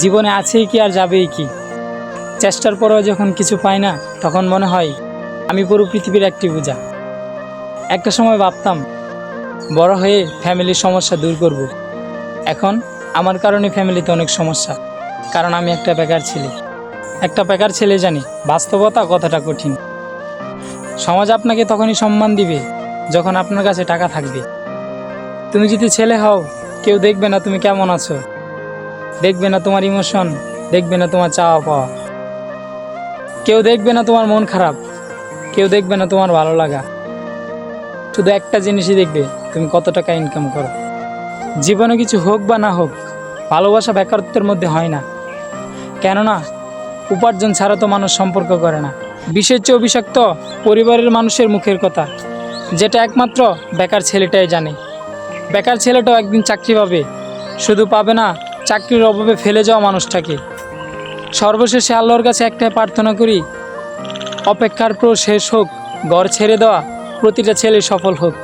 জীবনে আছেই কি আর যাবেই কি? চেষ্টার পরেও যখন কিছু পাই না, তখন মনে হয় আমি পুরো পৃথিবীর একটি বোঝা একটা সময় ভাবতাম, বড় হয়ে ফ্যামিলির সমস্যা দূর করব। এখন আমার কারণে ফ্যামিলিতে অনেক সমস্যা, কারণ আমি একটা বেকার ছেলে। একটা বেকার ছেলে জানি বাস্তবতা কথাটা কঠিন। সমাজ আপনাকে তখনই সম্মান দিবে, যখন আপনার কাছে টাকা থাকবে। তুমি যদি ছেলে হও, কেউ দেখবে না তুমি কেমন আছো। দেখবে না তোমার ইমোশন দেখবে না তোমার চাওয়া পাওয়া। কেউ দেখবে না তোমার মন খারাপ, কেউ দেখবে না তোমার ভালো লাগা। শুধু একটা জিনিসই দেখবে, তুমি কত টাকা ইনকাম করো। জীবনে কিছু হোক বা না হোক, ভালোবাসা বেকারত্বের মধ্যে হয় না। কেননা, উপার্জন ছাড়া তো মানুষ সম্পর্ক করে না। বিশেষ চেয়ে অভিষাক্ত পরিবারের মানুষের মুখের কথা, যেটা একমাত্র বেকার ছেলেটাই জানে। বেকার ছেলেটাও একদিন চাকরি পাবে, শুধু পাবে না চাকরির অভাবে ফেলে যাওয়া মানুষটাকে। সর্বশেষে আল্লাহর কাছে একটাই প্রার্থনা করি, অপেক্ষার পর শেষ হোক, ঘর ছেড়ে দেওয়া, প্রতিটা ছেলে সফল হোক।